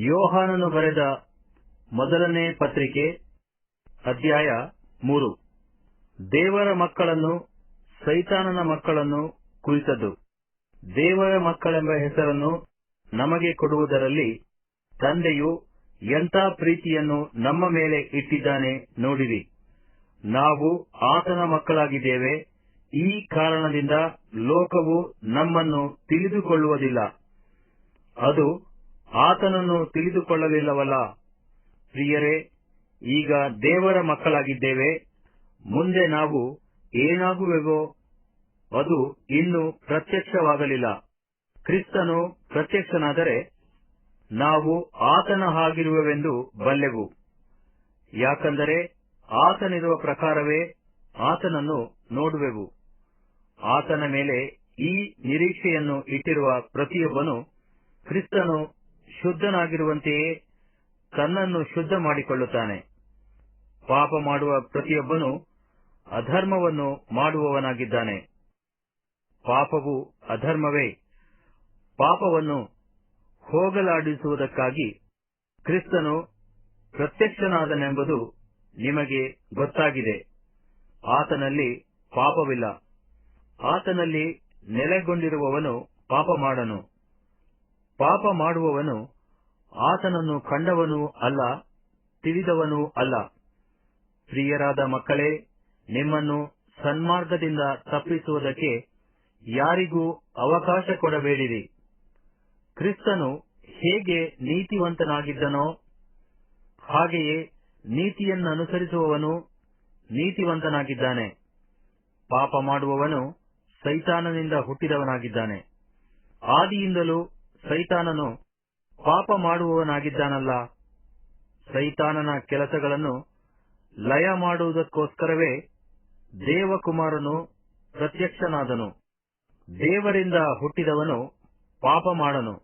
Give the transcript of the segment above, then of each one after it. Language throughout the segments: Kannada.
ಯೋಹಾನನು ಬರೆದ ಮೊದಲನೇ ಪತ್ರಿಕೆ, ಅಧ್ಯಾಯ ಮೂರು. ದೇವರ ಮಕ್ಕಳನ್ನು ಸೈತಾನನ ಮಕ್ಕಳನ್ನು ಕುರಿತದ್ದು. ದೇವರ ಮಕ್ಕಳೆಂಬ ಹೆಸರನ್ನು ನಮಗೆ ಕೊಡುವುದರಲ್ಲಿ ತಂದೆಯು ಎಂಥ ಪ್ರೀತಿಯನ್ನು ನಮ್ಮ ಮೇಲೆ ಇಟ್ಟಿದ್ದಾನೆ ನೋಡಿರಿ. ನಾವು ಆತನ ಮಕ್ಕಳಾಗಿದ್ದೇವೆ. ಈ ಕಾರಣದಿಂದ ಲೋಕವು ನಮ್ಮನ್ನು ತಿಳಿದುಕೊಳ್ಳುವುದಿಲ್ಲ. ಅದು ಆತನನ್ನು ತಿಳಿದುಕೊಳ್ಳಲಿಲ್ಲವಲ್ಲ. ಪ್ರಿಯರೇ, ಈಗ ದೇವರ ಮಕ್ಕಳಾಗಿದ್ದೇವೆ. ಮುಂದೆ ನಾವು ಏನಾಗುವೆವೋ ಅದು ಇನ್ನೂ ಪ್ರತ್ಯಕ್ಷವಾಗಲಿಲ್ಲ. ಕ್ರಿಸ್ತನು ಪ್ರತ್ಯಕ್ಷನಾದರೆ ನಾವು ಆತನ ಹಾಗಿರುವೆವೆಂದು ಬಲ್ಲೆವು. ಯಾಕಂದರೆ ಆತನಿರುವ ಪ್ರಕಾರವೇ ಆತನನ್ನು ನೋಡುವೆವು. ಆತನ ಮೇಲೆ ಈ ನಿರೀಕ್ಷೆಯನ್ನು ಇಟ್ಟಿರುವ ಪ್ರತಿಯೊಬ್ಬನು ಕ್ರಿಸ್ತನು ಶುದ್ಧನಾಗಿರುವಂತೆಯೇ ತನ್ನನ್ನು ಶುದ್ಧ ಮಾಡಿಕೊಳ್ಳುತ್ತಾನೆ. ಪಾಪ ಮಾಡುವ ಪ್ರತಿಯೊಬ್ಬನು ಅಧರ್ಮವನ್ನು ಮಾಡುವವನಾಗಿದ್ದಾನೆ. ಪಾಪವು ಅಧರ್ಮವೇ. ಪಾಪವನ್ನು ಹೋಗಲಾಡಿಸುವುದಕ್ಕಾಗಿ ಕ್ರಿಸ್ತನು ಪ್ರತ್ಯಕ್ಷನಾದನೆಂಬುದು ನಿಮಗೆ ಗೊತ್ತಾಗಿದೆ. ಆತನಲ್ಲಿ ಪಾಪವಿಲ್ಲ. ಆತನಲ್ಲಿ ನೆಲೆಗೊಂಡಿರುವವನು ಪಾಪ ಮಾಡನು ಪಾಪ ಮಾಡುವವನು ಆತನನ್ನು ಕಂಡವನೂ ಅಲ್ಲ, ತಿಳಿದವನೂ ಅಲ್ಲ. ಪ್ರಿಯರಾದ ಮಕ್ಕಳೇ, ನಿಮ್ಮನ್ನು ಸನ್ಮಾರ್ಗದಿಂದ ತಪ್ಪಿಸುವುದಕ್ಕೆ ಯಾರಿಗೂ ಅವಕಾಶ ಕೊಡಬೇಡಿರಿ. ಕ್ರಿಸ್ತನು ಹೇಗೆ ನೀತಿವಂತನಾಗಿದ್ದನೋ, ಹಾಗೆಯೇ ನೀತಿಯನ್ನನುಸರಿಸುವವನು ನೀತಿವಂತನಾಗಿದ್ದಾನೆ. ಪಾಪ ಮಾಡುವವನು ಸೈತಾನನಿಂದ ಹುಟ್ಟಿದವನಾಗಿದ್ದಾನೆ. ಆದಿಯಿಂದಲೂ ಸೈತಾನನು ಪಾಪ ಮಾಡುವವನಾಗಿದ್ದಾನಲ್ಲ. ಸೈತಾನನ ಕೆಲಸಗಳನ್ನು ಲಯ ಮಾಡುವುದಕ್ಕೋಸ್ಕರವೇ ದೇವಕುಮಾರನು ಪ್ರತ್ಯಕ್ಷನಾದನು. ದೇವರಿಂದ ಹುಟ್ಟಿದವನು ಪಾಪ ಮಾಡನು.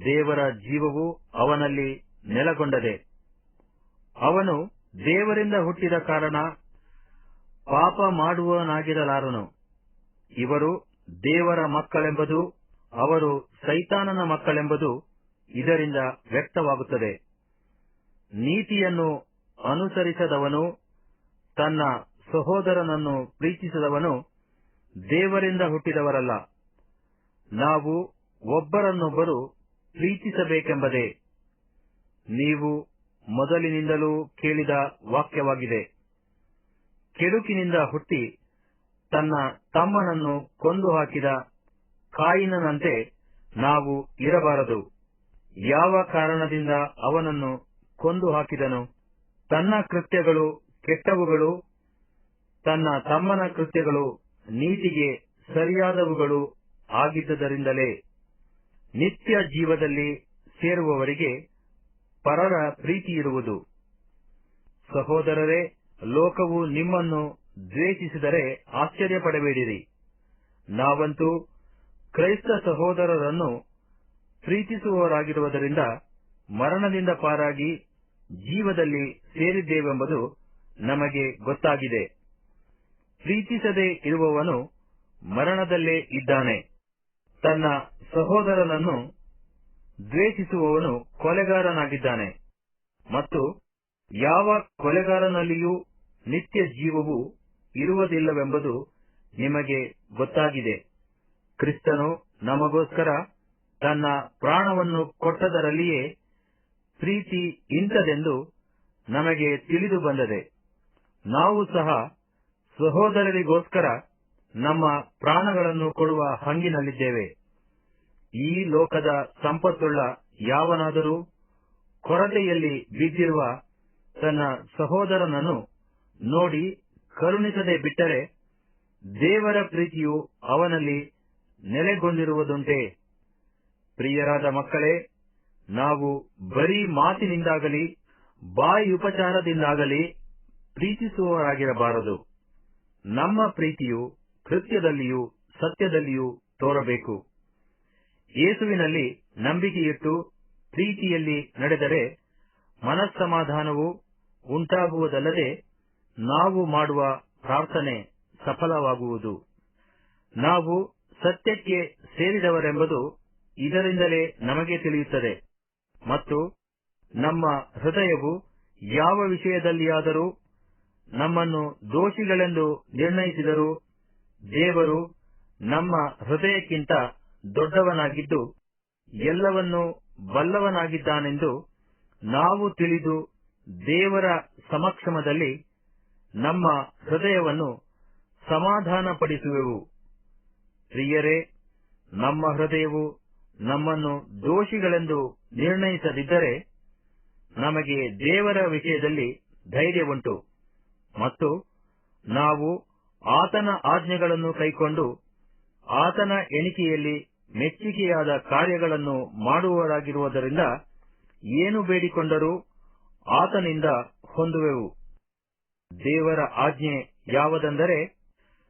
ದೇವರ ಜೀವವು ಅವನಲ್ಲಿ ನೆಲಗೊಂಡದೆ. ಅವನು ದೇವರಿಂದ ಹುಟ್ಟಿದ ಕಾರಣ ಪಾಪ ಮಾಡುವವನಾಗಿರಲಾರನು. ಇವರು ದೇವರ ಮಕ್ಕಳೆಂಬುದು ಅವರು ಸೈತಾನನ ಮಕ್ಕಳೆಂಬುದು ಇದರಿಂದ ವ್ಯಕ್ತವಾಗುತ್ತದೆ. ನೀತಿಯನ್ನು ಅನುಸರಿಸದವನು, ತನ್ನ ಸಹೋದರನನ್ನು ಪ್ರೀತಿಸದವನು ದೇವರಿಂದ ಹುಟ್ಟಿದವರಲ್ಲ. ನಾವು ಒಬ್ಬರನ್ನೊಬ್ಬರು ಪ್ರೀತಿಸಬೇಕೆಂಬುದೇ. ನೀವು ಮೊದಲಿನಿಂದಲೂ ಕೇಳಿದ ವಾಕ್ಯವಾಗಿದೆ. ಕೆಡುಕಿನಿಂದ ಹುಟ್ಟಿ ತನ್ನ ತಮ್ಮನನ್ನು ಕೊಂದು ಹಾಕಿದ ಕಾಯಿನನಂತೆ ನಾವು ಇರಬಾರದು. ಯಾವ ಕಾರಣದಿಂದ ಅವನನ್ನು ಕೊಂದು ಹಾಕಿದನು? ತನ್ನ ಕೃತ್ಯಗಳು ಕೆಟ್ಟವುಗಳು? ತನ್ನ ತಮ್ಮನ ಕೃತ್ಯಗಳು ನೀತಿಗೆ ಸರಿಯಾದವುಗಳು ಆಗಿದ್ದರಿಂದಲೇ ನಿತ್ಯ ಜೀವದಲ್ಲಿ ಸೇರುವವರಿಗೆ ಪರರ ಪ್ರೀತಿಯಿರುವುದು ಸಹೋದರರೇ, ಲೋಕವು ನಿಮ್ಮನ್ನು ದ್ವೇಷಿಸಿದರೆ ಆಶ್ಚರ್ಯಪಡಬೇಡಿರಿ. ನಾವಂತೂ ಕ್ರೈಸ್ತ ಸಹೋದರರನ್ನು ಪ್ರೀತಿಸುವವರಾಗಿರುವುದರಿಂದ ಮರಣದಿಂದ ಪಾರಾಗಿ ಜೀವದಲ್ಲಿ ಸೇರಿದ್ದೇವೆಂಬುದು ನಮಗೆ ಗೊತ್ತಾಗಿದೆ. ಪ್ರೀತಿಸದೇ ಇರುವವನು ಮರಣದಲ್ಲೇ ಇದ್ದಾನೆ. ತನ್ನ ಸಹೋದರನನ್ನು ದ್ವೇಷಿಸುವವನು ಕೊಲೆಗಾರನಾಗಿದ್ದಾನೆ ಮತ್ತು ಯಾವ ಕೊಲೆಗಾರನಲ್ಲಿಯೂ ನಿತ್ಯ ಜೀವವು ಇರುವುದಿಲ್ಲವೆಂಬುದು ನಿಮಗೆ ಗೊತ್ತಾಗಿದೆ. ಕ್ರಿಸ್ತನು ನಮಗೋಸ್ಕರ ತನ್ನ ಪ್ರಾಣವನ್ನು ಕೊಟ್ಟದರಲ್ಲಿಯೇ ಪ್ರೀತಿ ಇಂಥದೆಂದು ನಮಗೆ ತಿಳಿದು ಬಂದದೆ. ನಾವು ಸಹ ಸಹೋದರರಿಗೋಸ್ಕರ ನಮ್ಮ ಪ್ರಾಣಗಳನ್ನು ಕೊಡುವ ಹಂಗಿನಲ್ಲಿದ್ದೇವೆ. ಈ ಲೋಕದ ಸಂಪತ್ತುಳ್ಳ ಯಾವನಾದರೂ ಕೊರತೆಯಲ್ಲಿ ಬಿದ್ದಿರುವ ತನ್ನ ಸಹೋದರನನ್ನು ನೋಡಿ ಕರುಣಿಸದೆ ಬಿಟ್ಟರೆ ದೇವರ ಪ್ರೀತಿಯು ಅವನಲ್ಲಿ ನೆಲೆಗೊಂಡಿರುವುದುಂಟೆ. ಪ್ರಿಯರಾದ ಮಕ್ಕಳೇ, ನಾವು ಬರೀ ಮಾತಿನಿಂದಾಗಲಿ, ಬಾಯಿ ಉಪಚಾರದಿಂದಾಗಲಿ ಪ್ರೀತಿಸುವವರಾಗಿರಬಾರದು. ನಮ್ಮ ಪ್ರೀತಿಯು ಕೃತ್ಯದಲ್ಲಿಯೂ ಸತ್ಯದಲ್ಲಿಯೂ ತೋರಬೇಕು. ಯೇಸುವಿನಲ್ಲಿ ನಂಬಿಕೆಯಿಟ್ಟು ಪ್ರೀತಿಯಲ್ಲಿ ನಡೆದರೆ ಮನಸ್ಸಮಾಧಾನವು ಉಂಟಾಗುವುದಲ್ಲದೆ ನಾವು ಮಾಡುವ ಪ್ರಾರ್ಥನೆ ಸಫಲವಾಗುವುದು. ನಾವು ಸತ್ಯಕ್ಕೆ ಸೇರಿದವರೆಂಬುದು ಇದರಿಂದಲೇ ನಮಗೆ ತಿಳಿಯುತ್ತದೆ. ಮತ್ತು ನಮ್ಮ ಹೃದಯವು ಯಾವ ವಿಷಯದಲ್ಲಿಯಾದರೂ ನಮ್ಮನ್ನು ದೋಷಿಗಳೆಂದು ನಿರ್ಣಯಿಸಿದರೂ ದೇವರು ನಮ್ಮ ಹೃದಯಕ್ಕಿಂತ ದೊಡ್ಡವನಾಗಿದ್ದು ಎಲ್ಲವನ್ನೂ ಬಲ್ಲವನಾಗಿದ್ದಾನೆಂದು ನಾವು ತಿಳಿದು ದೇವರ ಸಮಕ್ಷಮದಲ್ಲಿ ನಮ್ಮ ಹೃದಯವನ್ನು ಸಮಾಧಾನಪಡಿಸುವೆವು. ಪ್ರಿಯರೇ, ನಮ್ಮ ಹೃದಯವು ನಮ್ಮನ್ನು ದೋಷಿಗಳೆಂದು ನಿರ್ಣಯಿಸದಿದ್ದರೆ ನಮಗೆ ದೇವರ ವಿಷಯದಲ್ಲಿ ಧೈರ್ಯವುಂಟು ಮತ್ತು ನಾವು ಆತನ ಆಜ್ಞೆಗಳನ್ನು ಕೈಕೊಂಡು ಆತನ ಎಣಿಕೆಯಲ್ಲಿ ಮೆಚ್ಚುಗೆಯಾದ ಕಾರ್ಯಗಳನ್ನು ಮಾಡುವವರಾಗಿರುವುದರಿಂದ ಏನು ಬೇಡಿಕೊಂಡರೂ ಆತನಿಂದ ಹೊಂದುವೆವು. ದೇವರ ಆಜ್ಞೆ ಯಾವುದೆಂದರೆ,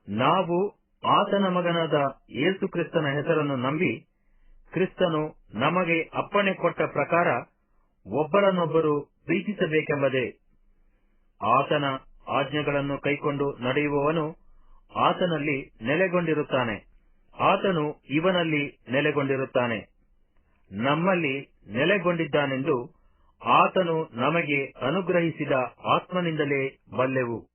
ನಾವು ಆತನ ಮಗನಾದ ಯೇಸು ಕ್ರಿಸ್ತನ ಹೆಸರನ್ನು ನಂಬಿ ಕ್ರಿಸ್ತನು ನಮಗೆ ಅಪ್ಪಣೆ ಕೊಟ್ಟ ಪ್ರಕಾರ ಒಬ್ಬರನ್ನೊಬ್ಬರು ಪ್ರೀತಿಸಬೇಕೆಂಬುದೇ. ಆತನ ಆಜ್ಞೆಗಳನ್ನು ಕೈಕೊಂಡು ನಡೆಯುವವನು ಆತನಲ್ಲಿ ನೆಲೆಗೊಂಡಿರುತ್ತಾನೆ. ಆತನು ಇವನಲ್ಲಿ ನೆಲೆಗೊಂಡಿರುತ್ತಾನೆ. ನಮ್ಮಲ್ಲಿ ನೆಲೆಗೊಂಡಿದ್ದಾನೆಂದು ಆತನು ನಮಗೆ ಅನುಗ್ರಹಿಸಿದ ಆತ್ಮನಿಂದಲೇ ಬಲ್ಲೆವು.